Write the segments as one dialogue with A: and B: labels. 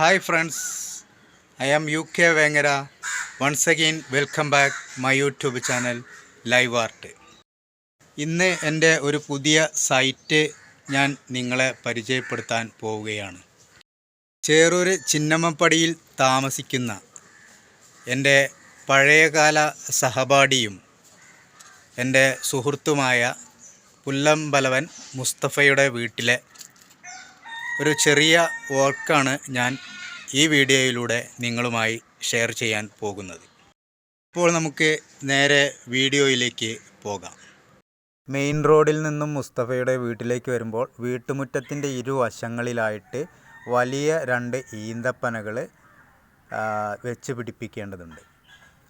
A: Hi friends I am U K Vengara once again welcome back my YouTube channel live art ഇന്ന് എന്റെ ഒരു പുതിയ site ഞാൻ നിങ്ങളെ പരിചയപ്പെടുത്താൻ പോവുകയാണ്. ചേറൂർ ചിന്നമ്മപ്പടിയിൽ താമസിക്കുന്ന എന്റെ പഴയകാല സഹപാഠിയും എന്റെ സുഹൃത്തുമായ പുല്ലമ്പലവൻ മുസ്തഫയുടെ വീട്ടിലെ ഒരു ചെറിയ വർക്കാണ് ഞാൻ ഈ വീഡിയോയിലൂടെ നിങ്ങളുമായി ഷെയർ ചെയ്യാൻ പോകുന്നത്. ഇപ്പോൾ നമുക്ക് നേരെ വീഡിയോയിലേക്ക് പോകാം. മെയിൻ റോഡിൽ നിന്നും മുസ്തഫയുടെ വീട്ടിലേക്ക് വരുമ്പോൾ വീട്ടുമുറ്റത്തിന്റെ ഇരുവശങ്ങളിലായിട്ട് വലിയ രണ്ട് ഈന്തപ്പനകൾ വെച്ച് പിടിപ്പിക്കേണ്ടതുണ്ട്.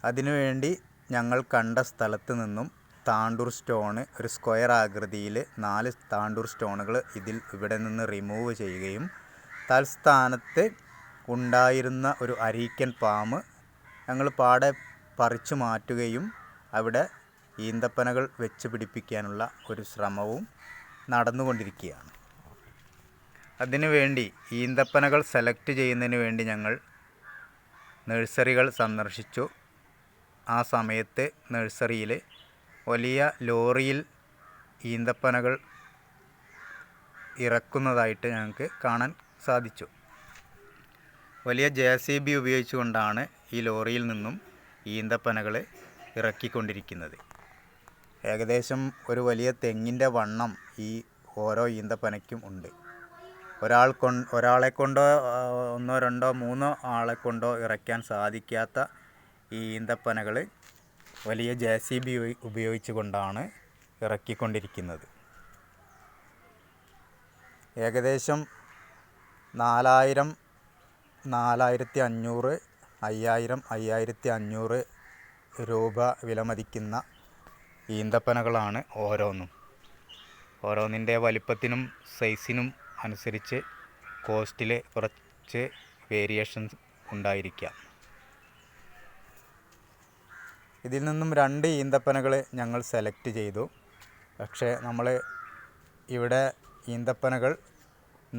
A: അതിനുവേണ്ടി ഞങ്ങൾ കണ്ട സ്ഥലത്ത് നിന്നും താണ്ടൂർ സ്റ്റോണ് ഒരു സ്ക്വയർ ആകൃതിയിൽ നാല് താണ്ടൂർ സ്റ്റോണുകൾ ഇതിൽ ഇവിടെ നിന്ന് റിമൂവ് ചെയ്യുകയും തൽസ്ഥാനത്ത് ഉണ്ടായിരുന്ന ഒരു അരീക്കൻ പാമ്പ് ഞങ്ങൾ പാടെ പറിച്ചു മാറ്റുകയും അവിടെ ഈന്തപ്പനകൾ വെച്ച് പിടിപ്പിക്കാനുള്ള ഒരു ശ്രമവും നടന്നുകൊണ്ടിരിക്കുകയാണ്. അതിനുവേണ്ടി ഈന്തപ്പനകൾ സെലക്ട് ചെയ്യുന്നതിന് വേണ്ടി ഞങ്ങൾ നഴ്സറികൾ സന്ദർശിച്ചു. ആ സമയത്ത് നഴ്സറിയിൽ വലിയ ലോറിയിൽ ഈന്തപ്പനകൾ ഇറക്കുന്നതായിട്ട് ഞങ്ങൾക്ക് കാണാൻ സാധിച്ചു. വലിയ ജെ സി ബി ഉപയോഗിച്ചുകൊണ്ടാണ് ഈ ലോറിയിൽ നിന്നും ഈന്തപ്പനകൾ ഇറക്കിക്കൊണ്ടിരിക്കുന്നത്. ഏകദേശം ഒരു വലിയ തെങ്ങിന്റെ വണ്ണം ഈ ഓരോ ഈന്തപ്പനയ്ക്കും ഉണ്ട്. ഒരാൾ കൊ ഒരാളെ കൊണ്ടോ ഒന്നോ രണ്ടോ മൂന്നോ ആളെ കൊണ്ടോ ഇറക്കാൻ സാധിക്കാത്ത ഈ ഈന്തപ്പനകൾ വലിയ ജെ സി ബി ഉപയോഗിച്ചുകൊണ്ടാണ് ഇറക്കിക്കൊണ്ടിരിക്കുന്നത്. ഏകദേശം നാലായിരം നാലായിരത്തി അഞ്ഞൂറ് അയ്യായിരം അയ്യായിരത്തി അഞ്ഞൂറ് രൂപ വിലമതിക്കുന്ന ഈന്തപ്പനകളാണ് ഓരോന്നും. ഓരോന്നിന്റെ വലിപ്പത്തിനും സൈസിനും അനുസരിച്ച് കോസ്റ്റിൽ കുറച്ച് വേരിയേഷൻസ് ഉണ്ടായിരിക്കാം. ഇതിൽ നിന്നും രണ്ട് ഈന്തപ്പനകൾ ഞങ്ങൾ സെലക്ട് ചെയ്തു. പക്ഷേ നമ്മൾ ഇവിടെ ഈന്തപ്പനകൾ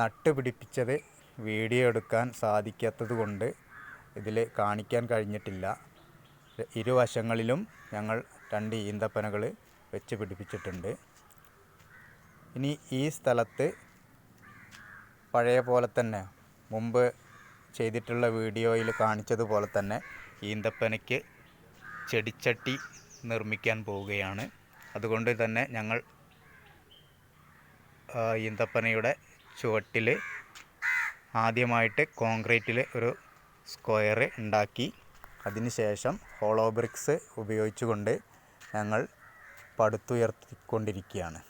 A: നട്ടുപിടിപ്പിച്ചത് വീഡിയോ എടുക്കാൻ സാധിക്കാത്തത് കൊണ്ട് ഇതിൽ കാണിക്കാൻ കഴിഞ്ഞിട്ടില്ല. ഇരുവശങ്ങളിലും ഞങ്ങൾ രണ്ട് ഈന്തപ്പനകൾ വെച്ച് പിടിപ്പിച്ചിട്ടുണ്ട്. ഇനി ഈ സ്ഥലത്ത് പഴയ പോലെ തന്നെ മുമ്പ് ചെയ്തിട്ടുള്ള വീഡിയോയിൽ കാണിച്ചതുപോലെ തന്നെ ഈന്തപ്പനയ്ക്ക് ചെടിച്ചട്ടി നിർമ്മിക്കാൻ പോവുകയാണ്. അതുകൊണ്ട് തന്നെ ഞങ്ങൾ ഈന്തപ്പനയുടെ ചുവട്ടിൽ ആദ്യമായിട്ട് കോൺക്രീറ്റിൽ ഒരു സ്ക്വയർ ഉണ്ടാക്കി. അതിനുശേഷം ഹോളോ ബ്രിക്സ് ഉപയോഗിച്ചുകൊണ്ട് ഞങ്ങൾ പടുത്തുയർത്തിക്കൊണ്ടിരിക്കുകയാണ്.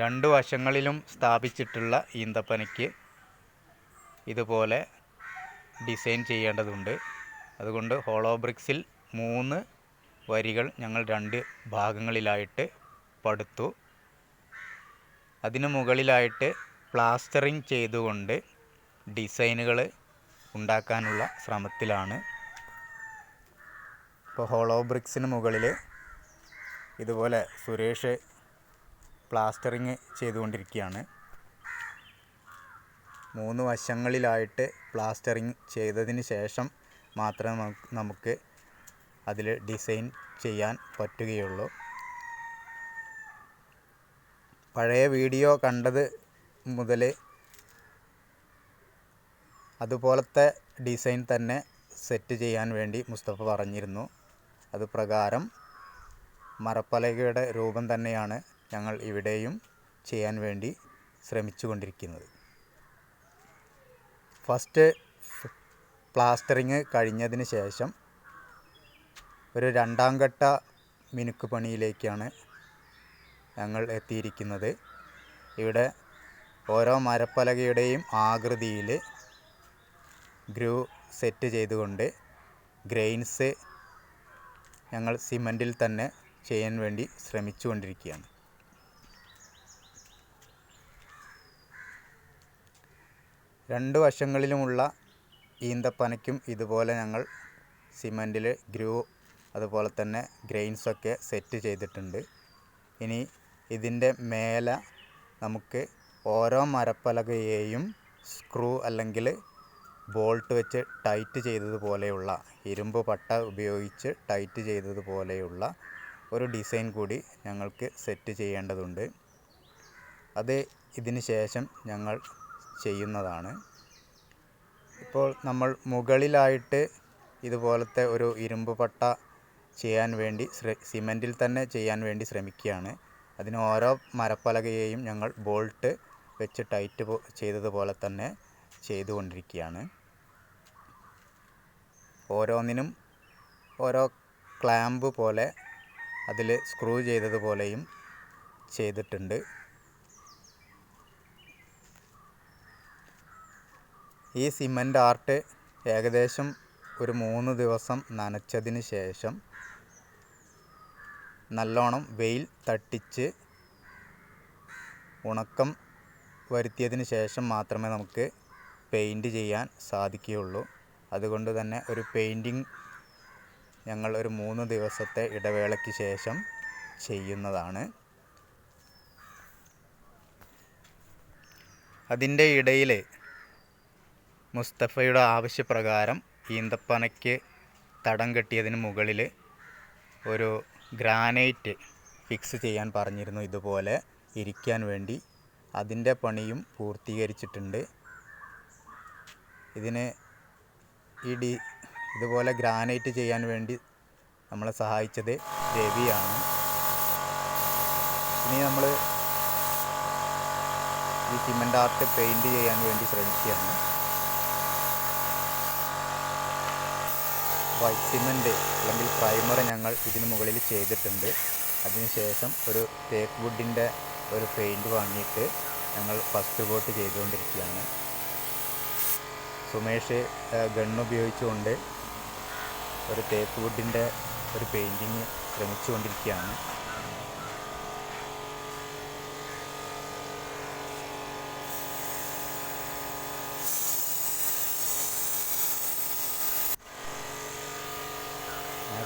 A: രണ്ട് വശങ്ങളിലും സ്ഥാപിച്ചിട്ടുള്ള ഈന്തപ്പനയ്ക്ക് ഇതുപോലെ ഡിസൈൻ ചെയ്യേണ്ടതുണ്ട്. അതുകൊണ്ട് ഹോളോ ബ്രിക്സിൽ മൂന്ന് വരികൾ ഞങ്ങൾ രണ്ട് ഭാഗങ്ങളിലായിട്ട് പടുത്തു. അതിനു മുകളിലായിട്ട് പ്ലാസ്റ്ററിങ് ചെയ്തുകൊണ്ട് ഡിസൈനുകൾ ഉണ്ടാക്കാനുള്ള ശ്രമത്തിലാണ്. ഇപ്പോൾ ഹോളോ ബ്രിക്സിന് മുകളിൽ ഇതുപോലെ സുരേഷ് പ്ലാസ്റ്ററിങ് ചെയ്തുകൊണ്ടിരിക്കുകയാണ്. മൂന്ന് വശങ്ങളിലായിട്ട് പ്ലാസ്റ്ററിങ് ചെയ്തതിന് ശേഷം മാത്രമേ നമുക്ക് അതിൽ ഡിസൈൻ ചെയ്യാൻ പറ്റുകയുള്ളൂ. പഴയ വീഡിയോ കണ്ടത് മുതൽ അതുപോലത്തെ ഡിസൈൻ തന്നെ സെറ്റ് ചെയ്യാൻ വേണ്ടി മുസ്തഫ പറഞ്ഞിരുന്നു. അത് പ്രകാരം മരപ്പലകയുടെ രൂപം തന്നെയാണ് ഞങ്ങൾ ഇവിടെയും ചെയ്യാൻ വേണ്ടി ശ്രമിച്ചു കൊണ്ടിരിക്കുന്നത് ഫസ്റ്റ് പ്ലാസ്റ്ററിങ് കഴിഞ്ഞതിന് ശേഷം ഒരു രണ്ടാം ഘട്ട മിനുക്ക് പണിയിലേക്കാണ് ഞങ്ങൾ എത്തിയിരിക്കുന്നത്. ഇവിടെ ഓരോ മരപ്പലകയുടെയും ആകൃതിയിൽ ഗ്രൂ സെറ്റ് ചെയ്തുകൊണ്ട് ഗ്രെയിൻസ് ഞങ്ങൾ സിമന്റിൽ തന്നെ ചെയ്യാൻ വേണ്ടി ശ്രമിച്ചു കൊണ്ടിരിക്കുകയാണ് രണ്ട് വശങ്ങളിലുമുള്ള ഈന്തപ്പനയ്ക്കും ഇതുപോലെ ഞങ്ങൾ സിമന്റിൽ ഗ്രൂ അതുപോലെ തന്നെ ഗ്രെയിൻസൊക്കെ സെറ്റ് ചെയ്തിട്ടുണ്ട്. ഇനി ഇതിന്റെ മേലെ നമുക്ക് ഓരോ മരപ്പലകയെയും സ്ക്രൂ അല്ലെങ്കിൽ ബോൾട്ട് വെച്ച് ടൈറ്റ് ചെയ്തതുപോലെയുള്ള ഇരുമ്പ് പട്ട ഉപയോഗിച്ച് ടൈറ്റ് ചെയ്തതുപോലെയുള്ള ഒരു ഡിസൈൻ കൂടി ഞങ്ങൾക്ക് സെറ്റ് ചെയ്യേണ്ടതുണ്ട്. അത് ഇതിന് ശേഷം ഞങ്ങൾ ചെയ്യുന്നതാണ്. ഇപ്പോൾ നമ്മൾ മുകളിലായിട്ട് ഇതുപോലത്തെ ഒരു ഇരുമ്പ് പട്ട ചെയ്യാൻ വേണ്ടി സിമന്റിൽ തന്നെ ചെയ്യാൻ വേണ്ടി ശ്രമിക്കുകയാണ്. അതിന് ഓരോ മരപ്പലകയെയും ഞങ്ങൾ ബോൾട്ട് വെച്ച് ടൈറ്റ് ചെയ്തതുപോലെ തന്നെ ചെയ്തുകൊണ്ടിരിക്കുകയാണ്. ഓരോന്നിനും ഓരോ ക്ലാമ്പ് പോലെ അതിൽ സ്ക്രൂ ചെയ്തതുപോലെയും ചെയ്തിട്ടുണ്ട്. ഈ സിമന്റ് ആർട്ട് ഏകദേശം ഒരു മൂന്ന് ദിവസം നനച്ചതിന് ശേഷം നല്ലോണം വെയിൽ തട്ടിച്ച് ഉണക്കം വരുത്തിയതിന് ശേഷം മാത്രമേ നമുക്ക് പെയിന്റ് ചെയ്യാൻ സാധിക്കുകയുള്ളൂ. അതുകൊണ്ട് തന്നെ ഒരു പെയിന്റിങ് ഞങ്ങൾ ഒരു മൂന്ന് ദിവസത്തെ ഇടവേളയ്ക്ക് ശേഷം ചെയ്യുന്നതാണ്. അതിന്റെ ഇടയിൽ മുസ്തഫയുടെ ആവശ്യപ്രകാരം ഈന്തപ്പനയ്ക്ക് തടം കെട്ടിയതിന് മുകളിൽ ഒരു ഗ്രാനൈറ്റ് ഫിക്സ് ചെയ്യാൻ പറഞ്ഞിരുന്നു ഇതുപോലെ ഇരിക്കാൻ വേണ്ടി. അതിന്റെ പണിയും പൂർത്തീകരിച്ചിട്ടുണ്ട്. ഇതിന് ഈ ഡി ഇതുപോലെ ഗ്രാനൈറ്റ് ചെയ്യാൻ വേണ്ടി നമ്മളെ സഹായിച്ചത് രവിയാണ് ഇനി നമ്മൾ ഈ സിമന്റ് ആർട്ട് പെയിന്റ് ചെയ്യാൻ വേണ്ടി ശ്രമിക്കുകയാണ്. വൈറ്റ് സിമന്റ് അല്ലെങ്കിൽ പ്രൈമർ ഞങ്ങൾ ഇതിന് മുകളിൽ ചെയ്തിട്ടുണ്ട്. അതിനുശേഷം ഒരു തേക്ക് വുഡിന്റെ ഒരു പെയിന്റ് വാങ്ങിയിട്ട് ഞങ്ങൾ ഫസ്റ്റ് കോട്ട് ചെയ്തുകൊണ്ടിരിക്കുകയാണ്. സുമേഷ് ഗണ്ണുപയോഗിച്ചുകൊണ്ട് ഒരു തേക്ക് വുഡിന്റെ ഒരു പെയിന്റിങ് ശ്രമിച്ചുകൊണ്ടിരിക്കുകയാണ്.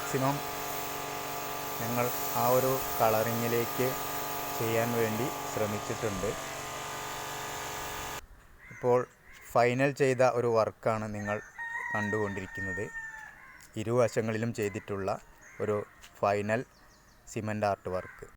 A: മാക്സിമം ഞങ്ങൾ ആ ഒരു കളറിങ്ങിലേക്ക് ചെയ്യാൻ വേണ്ടി ശ്രമിച്ചിട്ടുണ്ട്. ഇപ്പോൾ ഫൈനൽ ചെയ്ത ഒരു വർക്കാണ് നിങ്ങൾ കണ്ടുകൊണ്ടിരിക്കുന്നത്. ഇരുവശങ്ങളിലും ചെയ്തിട്ടുള്ള ഒരു ഫൈനൽ സിമന്റ് ആർട്ട് വർക്ക്